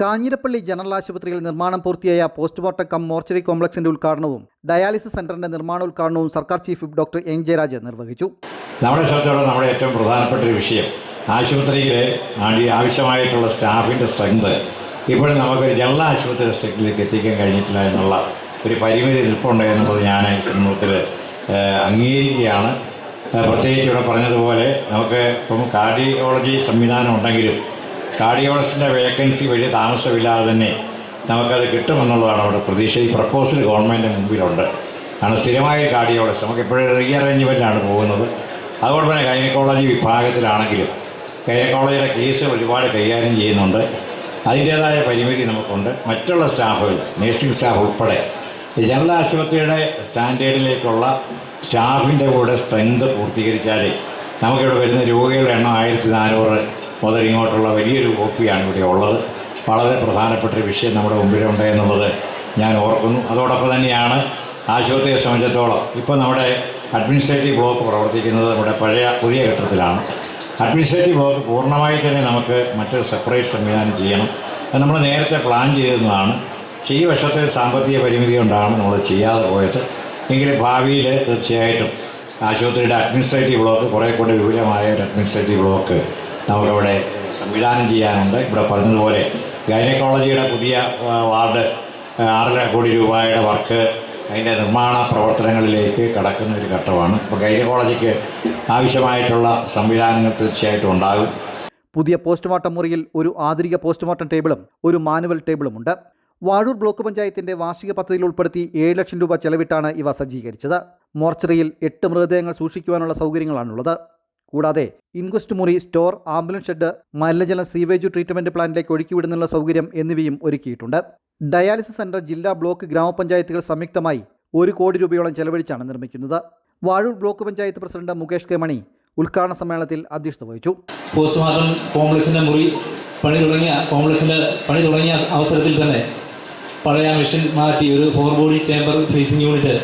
Kanjirappally general ആശുപത്രിയിൽ നിർമ്മാണം പൂർത്തിയായ പോസ്റ്റ്മോർട്ടം കം മോർച്ചറി കോംപ്ലക്സിന്റെ ഉദ്ഘാടനവും ഡയാലിസിസ് സെന്ററിന്റെ നിർമ്മാണോദ്ഘാടനവും സർക്കാർ ചീഫ് ഡോക്ടർ എൻ ജയരാജ് നിർവഹിച്ചു. നമ്മുടെ സംബന്ധിച്ചോളം നമ്മുടെ ഏറ്റവും പ്രധാനപ്പെട്ട ഒരു വിഷയം ആശുപത്രിയിൽ ആവശ്യമായിട്ടുള്ള സ്റ്റാഫിന്റെ സ്ട്രെങ്ത്. ഇപ്പോഴും നമുക്ക് ജനറൽ ആശുപത്രിയുടെ സ്ട്രെങ്തിലേക്ക് എത്തിക്കാൻ കഴിഞ്ഞിട്ടില്ല എന്നുള്ള ഒരു പരിമിതി നിൽപ്പുണ്ട് എന്നുള്ളത് ഞാൻ സമൂഹത്തിൽ അംഗീകരിക്കുകയാണ്. പ്രത്യേകിച്ച് ഇവിടെ പറഞ്ഞതുപോലെ നമുക്ക് ഇപ്പം കാർഡിയോളജി സംവിധാനം ഉണ്ടെങ്കിലും കാർഡിയോളജിന്റെ വേക്കൻസി വലിയ താമസമില്ലാതെ തന്നെ നമുക്കത് കിട്ടുമെന്നുള്ളതാണ് അവിടെ പ്രതീക്ഷ. ഈ പ്രപ്പോസൽ ഗവൺമെന്റ് മുമ്പിലുണ്ട്. കാരണം സ്ഥിരമായ കാർഡിയോളജി. നമുക്ക് എപ്പോഴും റീ അറേഞ്ച്മെന്റിലാണ് പോകുന്നത്. അതുപോലെ തന്നെ ഗൈനക്കോളജി വിഭാഗത്തിലാണെങ്കിലും ഗൈനക്കോളജിയുടെ കേസ് ഒരുപാട് കൈകാര്യം ചെയ്യുന്നുണ്ട്. അതിന്റേതായ പരിമിതി നമുക്കുണ്ട്. മറ്റുള്ള സ്റ്റാഫുകൾ നേഴ്സിംഗ് സ്റ്റാഫ് ഉൾപ്പെടെ ജനറൽ ആശുപത്രിയുടെ സ്റ്റാൻഡേർഡിലേക്കുള്ള സ്റ്റാഫിന്റെ കൂടെ സ്ട്രെങ്ത് പൂർത്തീകരിച്ചാലേ നമുക്കിവിടെ വരുന്ന രോഗികളുടെ എണ്ണം ആയിരത്തി നാനൂറ് മുതൽ ഇങ്ങോട്ടുള്ള വലിയൊരു കോപ്പിയാണ് ഇവിടെ ഉള്ളത്. വളരെ പ്രധാനപ്പെട്ട ഒരു വിഷയം നമ്മുടെ മുമ്പിലുണ്ട് എന്നുള്ളത് ഞാൻ ഓർക്കുന്നു. അതോടൊപ്പം തന്നെയാണ് ആശുപത്രിയെ സംബന്ധിച്ചിടത്തോളം ഇപ്പോൾ നമ്മുടെ അഡ്മിനിസ്ട്രേറ്റീവ് ബ്ലോക്ക് പ്രവർത്തിക്കുന്നത് നമ്മുടെ പഴയ പുതിയ ഘട്ടത്തിലാണ്. അഡ്മിനിസ്ട്രേറ്റീവ് ബ്ലോക്ക് പൂർണമായി തന്നെ നമുക്ക് മറ്റൊരു സെപ്പറേറ്റ് സംവിധാനം ചെയ്യണം. അത് നമ്മൾ നേരത്തെ പ്ലാൻ ചെയ്തിരുന്നതാണ്. പക്ഷേ ഈ വർഷത്തെ സാമ്പത്തിക പരിമിതി കൊണ്ടാണ് നമ്മൾ ചെയ്യാതെ പോയത്. എങ്കിലും ഭാവിയിൽ തീർച്ചയായിട്ടും ആശുപത്രിയുടെ അഡ്മിനിസ്ട്രേറ്റീവ് ബ്ലോക്ക് കുറേ കൂടി വിപുലമായ ഒരു അഡ്മിനിസ്ട്രേറ്റീവ് ബ്ലോക്ക് നമുക്കവിടെ സംവിധാനം ചെയ്യാനുണ്ട്. ഇവിടെ പറഞ്ഞതുപോലെ ഗൈനക്കോളജിയുടെ പുതിയ വാർഡ് ആറര കോടി രൂപയുടെ വർക്ക് അതിന്റെ നിർമ്മാണ പ്രവർത്തനങ്ങളിലേക്ക് കടക്കുന്ന ഒരു ഘട്ടമാണ്. ഇപ്പോൾ ഗൈനക്കോളജിക്ക് ആവശ്യമായിട്ടുള്ള സംവിധാനങ്ങൾ തീർച്ചയായിട്ടും ഉണ്ടാകും. പുതിയ പോസ്റ്റ്മോർട്ടം മുറിയിൽ ഒരു ആധുനിക പോസ്റ്റ്മോർട്ടം ടേബിളും ഒരു മാനുവൽ ടേബിളും ഉണ്ട് വാഴൂർ ബ്ലോക്ക് പഞ്ചായത്തിന്റെ വാർഷിക പദ്ധതിയിൽ ഉൾപ്പെടുത്തി ഏഴ് ലക്ഷം രൂപ ചെലവിട്ടാണ് ഇവ സജ്ജീകരിച്ചത്. മോർച്ചറിയിൽ എട്ട് മൃതദേഹങ്ങൾ സൂക്ഷിക്കുവാനുള്ള സൗകര്യങ്ങളാണുള്ളത്. കൂടാതെ ഇൻക്വസ്റ്റ് മുറി സ്റ്റോർ ആംബുലൻസ് ഷെഡ് മലിനജല സീവേജ് ട്രീറ്റ്മെന്റ് പ്ലാന്റിലേക്ക് ഒഴുക്കിവിടുന്നുള്ള സൗകര്യം എന്നിവയും ഒരുക്കിയിട്ടുണ്ട്. ഡയാലിസിസ് സെന്റർ ജില്ലാ ബ്ലോക്ക് ഗ്രാമപഞ്ചായത്തുകൾ സംയുക്തമായി ഒരു കോടി രൂപയോളം ചെലവഴിച്ചാണ് നിർമ്മിക്കുന്നത്. Vazhoor block panchayat president Mukesh K Mani ഉദ്ഘാടന സമ്മേളനത്തിൽ അധ്യക്ഷത വഹിച്ചു. പോസ്റ്റ്മോർട്ടം കോംപ്ലക്സിന്റെ മുറി പണി തുടങ്ങിയ കോംപ്ലക്സിന്റെ പണി തുടങ്ങിയ അവസരത്തിൽ തന്നെ പഴയ മെഷീൻ മാറ്റി ഒരു four body chamber freezing unit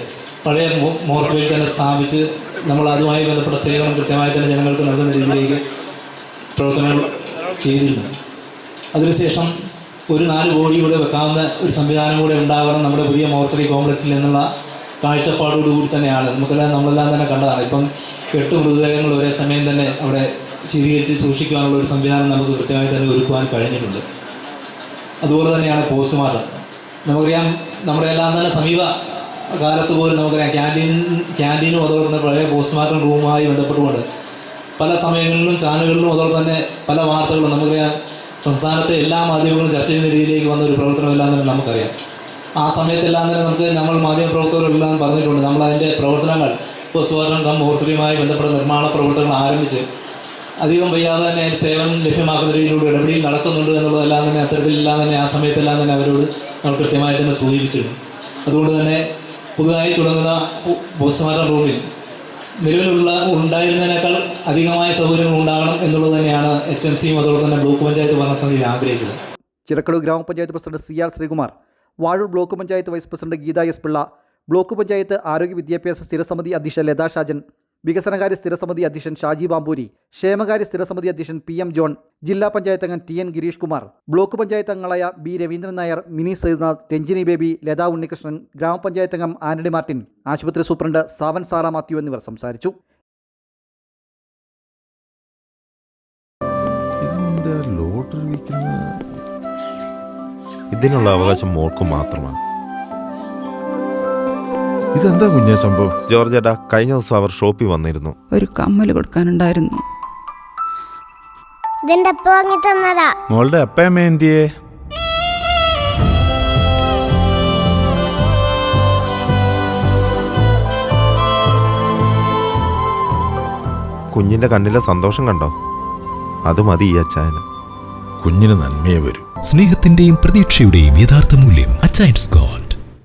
പഴയ മോർച്ചയിൽ തന്നെ സ്ഥാപിച്ച് നമ്മൾ അതുമായി ബന്ധപ്പെട്ട സേവനം കൃത്യമായി തന്നെ ജനങ്ങൾക്ക് നൽകുന്ന രീതിയിലേക്ക് പ്രവർത്തനങ്ങൾ ചെയ്തിരുന്നു. അതിനുശേഷം ഒരു നാല് കോടി കൂടെ വെക്കാവുന്ന ഒരു സംവിധാനം കൂടെ ഉണ്ടാകണം നമ്മുടെ പുതിയ മോർച്ചറി കോംപ്ലക്സിൽ എന്നുള്ള കാഴ്ചപ്പാടോടുകൂടി തന്നെയാണ്. നമുക്കെല്ലാം നമ്മളെല്ലാം തന്നെ കണ്ടതാണ്. ഇപ്പം എട്ട് മൃതദേഹങ്ങൾ ഒരേ സമയം തന്നെ അവിടെ ശീതീകരിച്ച് സൂക്ഷിക്കാനുള്ള ഒരു സംവിധാനം നമുക്ക് കൃത്യമായി തന്നെ ഒരുക്കുവാൻ കഴിഞ്ഞിട്ടുണ്ട്. അതുപോലെ തന്നെയാണ് പോസ്റ്റ്മോർട്ടം. നമുക്കറിയാം നമ്മുടെ എല്ലാം തന്നെ സമീപ കാലത്ത് പോലും നമുക്കറിയാം. ക്യാന്റീൻ ക്യാന്റീനും അതോടൊപ്പം തന്നെ പഴയ പോസ്റ്റ്മോർട്ടം റൂമുമായി ബന്ധപ്പെട്ടുകൊണ്ട് പല സമയങ്ങളിലും ചാനലുകളിലും അതോടൊപ്പം തന്നെ പല വാർത്തകളും നമുക്കറിയാം. സംസ്ഥാനത്തെ എല്ലാ മാധ്യമങ്ങളും ചർച്ച ചെയ്യുന്ന രീതിയിലേക്ക് വന്ന ഒരു പ്രവർത്തനമെല്ലാം തന്നെ നമുക്കറിയാം. ആ സമയത്തെല്ലാം തന്നെ നമുക്ക് നമ്മൾ മാധ്യമപ്രവർത്തകരെല്ലാം പറഞ്ഞിട്ടുണ്ട്. നമ്മളതിന്റെ പ്രവർത്തനങ്ങൾ പോസ്റ്റ്മോർട്ടം കം മോർച്ചറിയുമായി ബന്ധപ്പെട്ട നിർമ്മാണ പ്രവർത്തനങ്ങൾ ആരംഭിച്ച് അധികം വയ്യാതെ തന്നെ അതിന് സേവനം ലഭ്യമാക്കുന്ന രീതിയിലൂടെ ഇടപെടൽ നടക്കുന്നുണ്ട് എന്നുള്ളതെല്ലാം തന്നെ അത്തരത്തിലെല്ലാം തന്നെ ആ സമയത്തെല്ലാം തന്നെ അവരോട് നമ്മൾ കൃത്യമായി തന്നെ സൂചിപ്പിച്ചിരുന്നു. അതുകൊണ്ട് തന്നെ പുതുതായി തുടങ്ങുന്ന പോസ്റ്റ്മോർട്ടം റൂമിൽ നിലവിലുള്ള ഉണ്ടായിരുന്നതിനേക്കാൾ അധികമായ സൗകര്യങ്ങൾ ഉണ്ടാകണം എന്നുള്ളത് തന്നെയാണ് എച്ച് എം സിയും അതോടൊപ്പം തന്നെ ബ്ലോക്ക് പഞ്ചായത്ത് ഭരണസമിതി ആഗ്രഹിച്ചത്. ചിറക്കടൂർ ഗ്രാമപഞ്ചായത്ത് president C R Sreekumar Vazhoor block panchayat vice president Geetha S Pillai block panchayat ആരോഗ്യ വിദ്യാഭ്യാസ സ്ഥിരസമിതി അധ്യക്ഷ ലതാ ഷാജൻ വികസനകാര്യ സ്ഥിരസമിതി അധ്യക്ഷൻ ഷാജി ബാമ്പൂരി ക്ഷേമകാര്യ സ്ഥിരസമിതി അധ്യക്ഷൻ പി എം ജോൺ ജില്ലാ പഞ്ചായത്ത് അംഗം T N Gireesh Kumar block panchayat അംഗങ്ങളായ ബി രവീന്ദ്രൻ നായർ മിനി സൈദ്നാഥ് രഞ്ജിനി ബേബി ലതാ ഉണ്ണികൃഷ്ണൻ ഗ്രാമപഞ്ചായത്ത് അംഗം ആന്റണി മാർട്ടിൻ ആശുപത്രി സൂപ്രണ്ട് സാവൻ സാറ മാത്യു എന്നിവർ സംസാരിച്ചു. ഇതിനുള്ള അവകാശം മോൾക്ക് മാത്രമാണ്. ഇതെന്താ കുഞ്ഞേ സംഭവം? ജോർജ് ഏട്ടാ കഴിഞ്ഞ ദിവസം അവർ ഷോപ്പിൽ വന്നിരുന്നു. ഒരു കമ്മൽ കൊടുക്കാനുണ്ടായിരുന്നു. ഇതിന്റെ അപ്പ വാങ്ങി തന്നതാ? മോളുടെ അപ്പയമ്മ എന്തിയേ? കുഞ്ഞിന്റെ കണ്ണിലെ സന്തോഷം കണ്ടോ? അത് മതി ഈ അച്ചായന്. കുഞ്ഞിന് നന്മയെ വരൂ. സ്നേഹത്തിന്റെയും പ്രതീക്ഷയുടെയും യഥാർത്ഥ മൂല്യം അച്ചൈൻസ് ഗോൾഡ്.